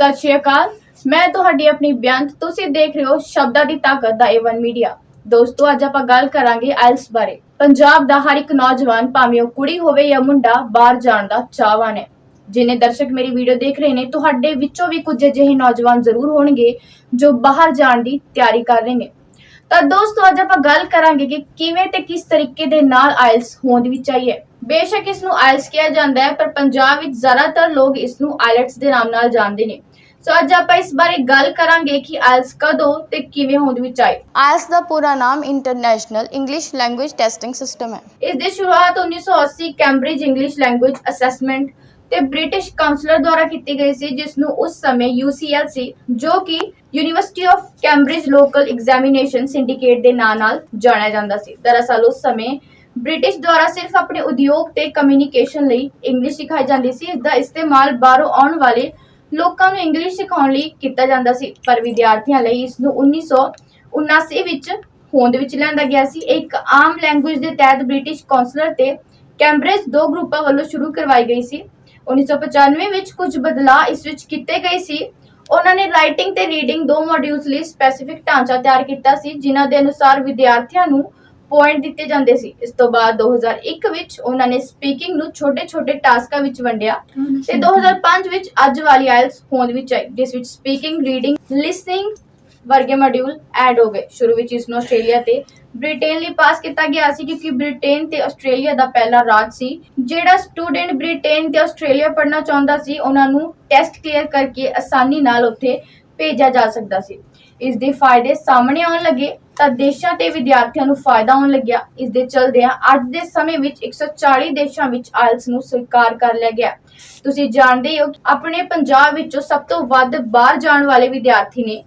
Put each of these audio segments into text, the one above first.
ਸਤਿ ਸ਼੍ਰੀ ਅਕਾਲ। ਮੈਂ ਤੁਹਾਡੀ ਆਪਣੀ ਬੇਅੰਤ ਤੁਸੀਂ ਦੇਖ ਰਹੇ ਹੋ ਸ਼ਬਦਾਂ ਦੀ ਤਾਕਤ ਦਾ ਏਵਨ ਮੀਡੀਆ ਦੋਸਤੋ, ਅੱਜ ਆਪਾਂ ਗੱਲ ਕਰਾਂਗੇ ਆਇਲਸ ਬਾਰੇ। ਪੰਜਾਬ ਦਾ ਹਰ ਇੱਕ ਨੌਜਵਾਨ ਭਾਵੇਂ ਉਹ ਕੁੜੀ ਹੋਵੇ ਜਾਂ ਮੁੰਡਾ, ਬਾਹਰ ਜਾਣ ਦਾ ਚਾਹਵਾਨ ਹੈ। ਜਿਨੇ ਦਰਸ਼ਕ ਮੇਰੀ ਵੀਡੀਓ ਦੇਖ ਰਹੇ ਨੇ, ਤੁਹਾਡੇ ਵਿੱਚੋਂ ਵੀ ਕੁਝ ਅਜਿਹੇ ਨੌਜਵਾਨ ਜ਼ਰੂਰ ਹੋਣਗੇ ਜੋ ਬਾਹਰ ਜਾਣ ਦੀ ਤਿਆਰੀ ਕਰ ਰਹੇ ਨੇ। ਤਾਂ ਦੋਸਤੋ, ਅੱਜ ਆਪਾਂ ਗੱਲ ਕਰਾਂਗੇ ਕਿ ਕਿਵੇਂ ਤੇ ਕਿਸ ਤਰੀਕੇ ਦੇ ਨਾਲ ਆਇਲਸ ਹੋਂਦ ਵਿੱਚ ਆਈ ਹੈ। ਬੇਸ਼ੱਕ ਇਸ ਨੂੰ ਆਇਲਸ ਕਿਹਾ ਜਾਂਦਾ ਹੈ, ਪਰ ਪੰਜਾਬ ਵਿੱਚ ਜ਼ਿਆਦਾਤਰ ਲੋਕ ਇਸ ਨੂੰ ਆਇਲਟਸ ਦੇ ਨਾਮ ਨਾਲ ਜਾਣਦੇ ਨੇ। ਸੋ ਅੱਜ ਆਪਾਂ ਇਸ ਬਾਰੇ ਗੱਲ ਕਰਾਂਗੇ ਕਿ ਆਇਲਸ ਕਦੋਂ ਤੇ ਕਿਵੇਂ ਹੋਂਦ ਵਿੱਚ ਆਈ ਆਇਲਸ ਦਾ ਪੂਰਾ ਨਾਮ international English language testing system ਹੈ। ਇਸ ਦੀ ਸ਼ੁਰੂਆਤ 1980 ਕੈਂਬਰਿਜ ਇੰਗਲਿਸ਼ ਲੈਂਗੁਏਜ ਅਸੈਸਮੈਂਟ ਤੇ ਬ੍ਰਿਟਿਸ਼ ਕਾਉਂਸਲਰ ਦੁਆਰਾ ਕੀਤੀ ਗਈ ਸੀ ਜਿਸ ਨੂੰ ਉਸ ਸਮੇਂ UCL ਸੀ ਜੋ ਕਿ university of Cambridge local examination syndicate ਦੇ ਨਾਂ ਨਾਲ ਜਾਣਿਆ ਜਾਂਦਾ ਸੀ। ਦਰਅਸਲ ਉਸ ਸਮੇਂ ਬ੍ਰਿਟਿਸ਼ ਦੁਆਰਾ ਸਿਰਫ ਆਪਣੇ ਉਦਯੋਗ ਤੇ ਕਮਿਊਨੀਕੇਸ਼ਨ ਲਈ ਇੰਗਲਿਸ਼ ਸਿਖਾਈ ਜਾਂਦੀ ਸੀ ਇਸ ਦਾ ਇਸਤੇਮਾਲ ਬਾਹਰੋਂ ਆਉਣ ਵਾਲੇ ਲੋਕਾਂ ਨੂੰ ਇੰਗਲਿਸ਼ ਸਿਖਾਉਣ ਲਈ ਕੀਤਾ ਜਾਂਦਾ ਸੀ, ਪਰ ਵਿਦਿਆਰਥੀਆਂ ਲਈ ਇਸ ਨੂੰ 1979 ਵਿੱਚ ਹੋਂਦ ਵਿੱਚ ਲਿਆਂਦਾ ਗਿਆ ਸੀ। ਇੱਕ ਆਮ ਲੈਂਗੁਏਜ ਦੇ ਤਹਿਤ ਬ੍ਰਿਟਿਸ਼ ਕਾਉਂਸਲਰ ਤੇ ਕੈਂਬਰਿਜ ਦੋ ਗਰੁੱਪਾਂ ਵੱਲੋਂ ਸ਼ੁਰੂ ਕਰਵਾਈ ਗਈ ਸੀ। 1995 ਵਿੱਚ ਕੁਝ ਬਦਲਾਅ ਇਸ ਵਿੱਚ ਕੀਤੇ ਗਏ ਸੀ। ਉਹਨਾਂ ਨੇ ਰਾਈਟਿੰਗ ਤੇ ਰੀਡਿੰਗ ਦੋ ਮੋਡਿਊਲਸ ਲਈ ਸਪੈਸੀਫਿਕ ਢਾਂਚਾ ਤਿਆਰ ਕੀਤਾ ਸੀ, ਜਿਨ੍ਹਾਂ ਦੇ ਅਨੁਸਾਰ ਵਿਦਿਆਰਥੀਆਂ ਨੂੰ ਪੁਆਇੰਟ ਦਿੱਤੇ ਜਾਂਦੇ ਸੀ। ਇਸ ਤੋਂ ਬਾਅਦ 2001 ਵਿੱਚ ਉਹਨਾਂ ਨੇ ਸਪੀਕਿੰਗ ਨੂੰ ਛੋਟੇ-ਛੋਟੇ ਟਾਸਕਾਂ ਵਿੱਚ ਵੰਡਿਆ ਤੇ 2005 ਵਿੱਚ ਅੱਜ ਵਾਲੀ ਆਇਲਸ ਹੋਂਦ ਵਿੱਚ ਆਈ ਜਿਸ ਵਿੱਚ ਸਪੀਕਿੰਗ ਰੀਡਿੰਗ ਲਿਸਨਿੰਗ ਵਰਗੇ ਮੋਡਿਊਲ ਐਡ ਹੋ ਗਏ। ਸ਼ੁਰੂ ਵਿੱਚ ਇਸ ਨੂੰ ਆਸਟ੍ਰੇਲੀਆ ਤੇ ਬ੍ਰਿਟੇਨ ਲਈ ਪਾਸ ਕੀਤਾ ਗਿਆ ਸੀ ਕਿਉਂਕਿ ਬ੍ਰਿਟੇਨ ਤੇ ਆਸਟ੍ਰੇਲੀਆ ਦਾ ਪਹਿਲਾ ਰਾਜ ਸੀ। ਜਿਹੜਾ ਸਟੂਡੈਂਟ ਬ੍ਰਿਟੇਨ ਤੇ ਆਸਟ੍ਰੇਲੀਆ ਪੜ੍ਹਨਾ ਚਾਹੁੰਦਾ ਸੀ ਉਹਨਾਂ ਨੂੰ ਟੈਸਟ ਕਲੀਅਰ ਕਰਕੇ ਆਸਾਨੀ ਨਾਲ ਉੱਥੇ ਭੇਜਿਆ ਜਾ ਸਕਦਾ ਸੀ। ਇਸ ਦੇ ਫਾਇਦੇ ਸਾਹਮਣੇ ਆਉਣ ਲੱਗੇ ਤਾਂ ਦੇਸ਼ਾਂ ਤੇ ਵਿਦਿਆਰਥੀਆਂ ਨੂੰ ਫਾਇਦਾ ਹੋਣ ਲੱਗਿਆ। ਇਸ ਦੇ ਚਲਦਿਆਂ ਅੱਜ ਦੇ ਸਮੇਂ ਵਿੱਚ 140 ਦੇਸ਼ਾਂ ਵਿੱਚ ਆਇਲਸ ਨੂੰ ਸਵੀਕਾਰ ਕਰ ਲਿਆ ਗਿਆ। ਤੁਸੀਂ ਜਾਣਦੇ ਹੋ ਆਪਣੇ ਪੰਜਾਬ ਵਿੱਚੋਂ ਸਭ ਤੋਂ ਵੱਧ ਬਾਹਰ ਜਾਣ ਵਾਲੇ ਵਿਦਿਆਰਥੀ ਨੇ।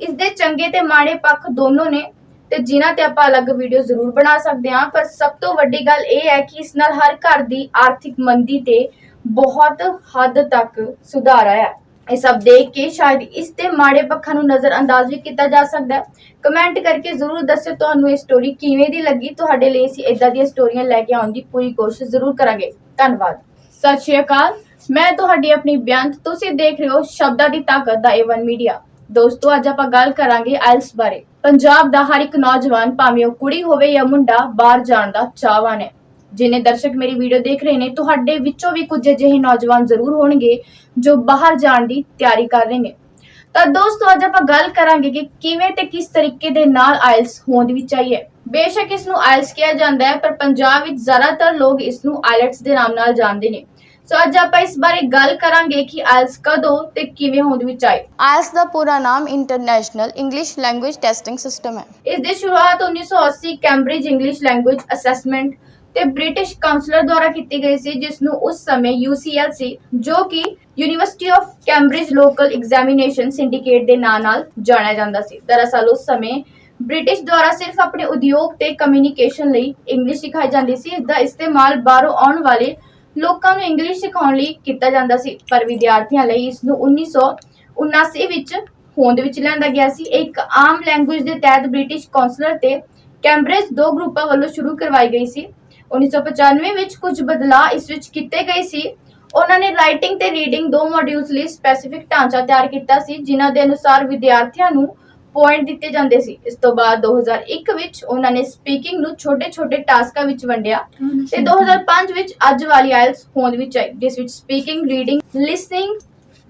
ਇਸ ਦੇ ਚੰਗੇ ਤੇ ਮਾੜੇ ਪੱਖ ਦੋਨੋਂ ਨੇ ਤੇ ਜਿਨ੍ਹਾਂ ਤੇ ਆਪਾਂ ਅਲੱਗ ਵੀਡੀਓ ਜ਼ਰੂਰ ਬਣਾ ਸਕਦੇ ਹਾਂ। ਪਰ ਸਭ ਤੋਂ ਵੱਡੀ ਗੱਲ ਇਹ ਹੈ ਕਿ ਇਸ ਨਾਲ ਹਰ ਘਰ ਦੀ ਆਰਥਿਕ ਮੰਦੀ ਤੇ ਬਹੁਤ ਹੱਦ ਤੱਕ ਸੁਧਾਰ ਆਇਆ। ਇਹ ਸਭ ਦੇਖ ਕੇ ਸ਼ਾਇਦ ਇਸ ਦੇ ਮਾੜੇ ਪੱਖਾਂ ਨੂੰ ਨਜ਼ਰ ਅੰਦਾਜ਼ ਵੀ ਕੀਤਾ ਜਾ ਸਕਦਾ ਹੈ। ਕਮੈਂਟ ਕਰਕੇ ਜ਼ਰੂਰ ਦੱਸਿਓ ਤੁਹਾਨੂੰ ਇਹ ਸਟੋਰੀ ਕਿਵੇਂ ਦੀ ਲੱਗੀ। ਤੁਹਾਡੇ ਲਈ ਅਸੀਂ ਇਦਾਂ ਦੀਆਂ ਸਟੋਰੀਆਂ ਲੈ ਕੇ ਆਉਣ ਦੀ ਪੂਰੀ ਕੋਸ਼ਿਸ਼ ਜ਼ਰੂਰ ਕਰਾਂਗੇ। ਧੰਨਵਾਦ। ਸਤਿ ਸ਼੍ਰੀ ਅਕਾਲ। ਮੈਂ ਤੁਹਾਡੀ ਆਪਣੀ ਬੇਅੰਤ, ਤੁਸੀਂ ਦੇਖ ਰਹੇ ਹੋ ਸ਼ਬਦਾਂ ਦੀ ਤਾਕਤ ਦਾ ਏਵਨ ਮੀਡੀਆ ਦੋਸਤੋ, ਅੱਜ ਆਪਾਂ ਗੱਲ ਕਰਾਂਗੇ ਆਇਲਸ ਬਾਰੇ। ਪੰਜਾਬ ਦਾ ਹਰ ਇੱਕ ਨੌਜਵਾਨ, ਭਾਵੇਂ ਉਹ ਕੁੜੀ ਹੋਵੇ ਜਾਂ ਮੁੰਡਾ, ਬਾਹਰ ਜਾਣ ਦਾ ਚਾਹਵਾਨ ਹੈ। ਜਿਨੇ ਦਰਸ਼ਕ ਮੇਰੀ ਵੀਡੀਓ ਦੇਖ ਰਹੇ ਨੇ ਤੁਹਾਡੇ ਵਿੱਚੋਂ ਵੀ ਕੁਝ ਅਜਿਹੇ ਨੌਜਵਾਨ ਜ਼ਰੂਰ ਹੋਣਗੇ ਜੋ ਬਾਹਰ ਜਾਣ ਦੀ ਤਿਆਰੀ ਕਰ ਰਹੇ ਨੇ। ਤਾਂ ਦੋਸਤੋ ਅੱਜ ਆਪਾਂ ਗੱਲ ਕਰਾਂਗੇ ਕਿ ਕਿਵੇਂ ਤੇ ਕਿਸ ਤਰੀਕੇ ਦੇ ਨਾਲ ਆਇਲਸ ਹੋਂਦ ਵਿੱਚ ਆਈ ਹੈ। ਬੇਸ਼ੱਕ ਇਸ ਨੂੰ ਆਇਲਸ ਕਿਹਾ ਜਾਂਦਾ ਹੈ ਪਰ ਪੰਜਾਬ ਵਿੱਚ ਜ਼ਿਆਦਾਤਰ ਲੋਕ ਇਸ ਨੂੰ ਆਇਲਟਸ ਦੇ ਨਾਮ ਨਾਲ ਜਾਣਦੇ ਨੇ। ਸੋ ਅੱਜ ਆਪਾਂ ਇਸ ਬਾਰੇ ਗੱਲ ਕਰਾਂਗੇ ਕਿ ਆਇਲਸ ਕਦੋਂ ਤੇ ਕਿਵੇਂ ਹੋਂਦ ਵਿੱਚ ਆਈ ਆਇਲਸ ਦਾ ਪੂਰਾ ਨਾਮ international English language testing system ਹੈ। ਇਸ ਦੀ ਸ਼ੁਰੂਆਤ 1980 ਕੈਂਬਰਿਜ ਇੰਗਲਿਸ਼ ਲੈਂਗੁਏਜ ਅਸੈਸਮੈਂਟ ਤੇ ਬ੍ਰਿਟਿਸ਼ ਕਾਉਂਸਲਰ ਦੁਆਰਾ ਕੀਤੀ ਗਈ ਸੀ ਜਿਸ ਨੂੰ ਉਸ ਸਮੇਂ UCL ਸੀ, ਜੋ ਕਿ university of Cambridge local examination syndicate ਦੇ ਨਾਂ ਨਾਲ ਜਾਣਿਆ ਜਾਂਦਾ ਸੀ। ਦਰਅਸਲ ਉਸ ਸਮੇਂ ਬ੍ਰਿਟਿਸ਼ ਦੁਆਰਾ ਸਿਰਫ ਆਪਣੇ ਉਦਯੋਗ ਤੇ ਕਮਿਊਨੀਕੇਸ਼ਨ ਲਈ ਇੰਗਲਿਸ਼ ਸਿਖਾਈ ਜਾਂਦੀ ਸੀ ਇਸ ਦਾ ਇਸਤੇਮਾਲ ਬਾਹਰੋਂ ਆਉਣ ਵਾਲੇ ਲੋਕਾਂ ਨੂੰ ਇੰਗਲਿਸ਼ ਸਿਖਾਉਣ ਲਈ ਕੀਤਾ ਜਾਂਦਾ ਸੀ। ਪਰ ਵਿਦਿਆਰਥੀਆਂ ਲਈ ਇਸ ਨੂੰ 1979 ਵਿੱਚ ਹੋਂਦ ਵਿੱਚ ਲਿਆਂਦਾ ਗਿਆ ਸੀ। ਇੱਕ ਆਮ ਲੈਂਗੁਏਜ ਦੇ ਤਹਿਤ ਬ੍ਰਿਟਿਸ਼ ਕਾਉਂਸਲਰ ਤੇ ਕੈਂਬਰਿਜ ਦੋ ਗਰੁੱਪਾਂ ਵੱਲੋਂ ਸ਼ੁਰੂ ਕਰਵਾਈ ਗਈ ਸੀ। 1995 ਵਿੱਚ ਕੁਝ ਬਦਲਾਅ ਇਸ ਵਿੱਚ ਕੀਤੇ ਗਏ ਸੀ। ਉਹਨਾਂ ਨੇ ਰਾਈਟਿੰਗ ਤੇ ਰੀਡਿੰਗ ਦੋ ਮੋਡਿਊਲਸ ਲਈ ਸਪੈਸੀਫਿਕ ਢਾਂਚਾ ਤਿਆਰ ਕੀਤਾ ਸੀ ਜਿਨ੍ਹਾਂ ਦੇ ਅਨੁਸਾਰ ਵਿਦਿਆਰਥੀਆਂ ਨੂੰ ਪੁਆਇੰਟ ਦਿੱਤੇ ਜਾਂਦੇ ਸੀ। ਇਸ ਤੋਂ ਬਾਅਦ 2001 ਵਿੱਚ ਉਹਨਾਂ ਨੇ ਸਪੀਕਿੰਗ ਨੂੰ ਛੋਟੇ-ਛੋਟੇ ਟਾਸਕਾਂ ਵਿੱਚ ਵੰਡਿਆ ਤੇ 2005 ਵਿੱਚ ਅੱਜ ਵਾਲੀ ਆਇਲਸ ਹੋਂਦ ਵਿੱਚ ਆਈ ਜਿਸ ਵਿੱਚ ਸਪੀਕਿੰਗ ਰੀਡਿੰਗ ਲਿਸਨਿੰਗ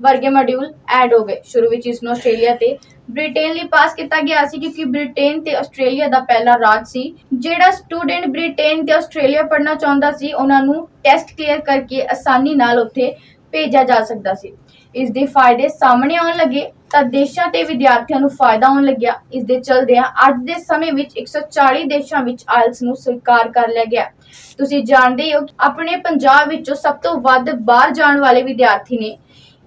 ਵਰਗੇ ਮੋਡਿਊਲ ਐਡ ਹੋ ਗਏ। ਸ਼ੁਰੂ ਵਿੱਚ ਇਸ ਨੂੰ ਆਸਟ੍ਰੇਲੀਆ ਤੇ ਬ੍ਰਿਟੇਨ ਲਈ ਪਾਸ ਕੀਤਾ ਗਿਆ ਸੀ ਕਿਉਂਕਿ ਬ੍ਰਿਟੇਨ ਤੇ ਆਸਟ੍ਰੇਲੀਆ ਦਾ ਪਹਿਲਾ ਰਾਜ ਸੀ। ਜਿਹੜਾ ਸਟੂਡੈਂਟ ਬ੍ਰਿਟੇਨ ਤੇ ਆਸਟ੍ਰੇਲੀਆ ਪੜ੍ਹਨਾ ਚਾਹੁੰਦਾ ਸੀ, ਉਹਨਾਂ ਨੂੰ ਟੈਸਟ ਕਲੀਅਰ ਕਰਕੇ ਆਸਾਨੀ ਨਾਲ ਉੱਥੇ ਭੇਜਿਆ ਜਾ ਸਕਦਾ ਸੀ। ਇਸ ਦੇ ਫਾਇਦੇ ਸਾਹਮਣੇ ਆਉਣ ਲੱਗੇ ਤਾਂ ਦੇਸ਼ਾਂ ਤੇ ਵਿਦਿਆਰਥੀਆਂ ਨੂੰ ਫਾਇਦਾ ਹੋਣ ਲੱਗਿਆ। ਇਸ ਦੇ ਚਲਦਿਆਂ ਅੱਜ ਦੇ ਸਮੇਂ ਵਿੱਚ 140 ਦੇਸ਼ਾਂ ਵਿੱਚ ਆਇਲਸ ਨੂੰ ਸਵੀਕਾਰ ਕਰ ਲਿਆ ਗਿਆ। ਤੁਸੀਂ ਜਾਣਦੇ ਹੋ ਆਪਣੇ ਪੰਜਾਬ ਵਿੱਚੋਂ ਸਭ ਤੋਂ ਵੱਧ ਬਾਹਰ ਜਾਣ ਵਾਲੇ ਵਿਦਿਆਰਥੀ ਨੇ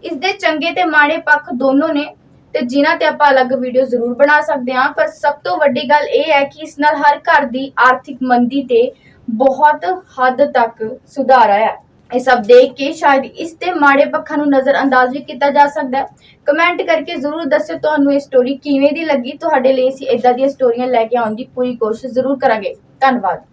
ਇਸ ਦੇ ਚੰਗੇ ਤੇ ਮਾੜੇ ਪੱਖ ਦੋਨੋਂ ਨੇ, ਤੇ ਜਿਨ੍ਹਾਂ ਤੇ ਆਪਾਂ ਅਲੱਗ ਵੀਡੀਓ ਜ਼ਰੂਰ ਬਣਾ ਸਕਦੇ ਹਾਂ। ਪਰ ਸਭ ਤੋਂ ਵੱਡੀ ਗੱਲ ਇਹ ਹੈ ਕਿ ਇਸ ਨਾਲ ਹਰ ਘਰ ਦੀ ਆਰਥਿਕ ਮੰਦੀ ਤੇ ਬਹੁਤ ਹੱਦ ਤੱਕ ਸੁਧਾਰ ਆਇਆ। ਇਹ ਸਭ ਦੇਖ ਕੇ ਸ਼ਾਇਦ ਇਸ ਦੇ ਮਾੜੇ ਪੱਖਾਂ ਨੂੰ ਨਜ਼ਰ ਅੰਦਾਜ਼ ਵੀ ਕੀਤਾ ਜਾ ਸਕਦਾ ਹੈ। ਕਮੈਂਟ ਕਰਕੇ ਜ਼ਰੂਰ ਦੱਸਿਓ ਤੁਹਾਨੂੰ ਇਹ ਸਟੋਰੀ ਕਿਵੇਂ ਦੀ ਲੱਗੀ। ਤੁਹਾਡੇ ਲਈ ਅਸੀਂ ਇਦਾਂ ਦੀਆਂ ਸਟੋਰੀਆਂ ਲੈ ਕੇ ਆਉਣ ਦੀ ਪੂਰੀ ਕੋਸ਼ਿਸ਼ ਜ਼ਰੂਰ ਕਰਾਂਗੇ। ਧੰਨਵਾਦ।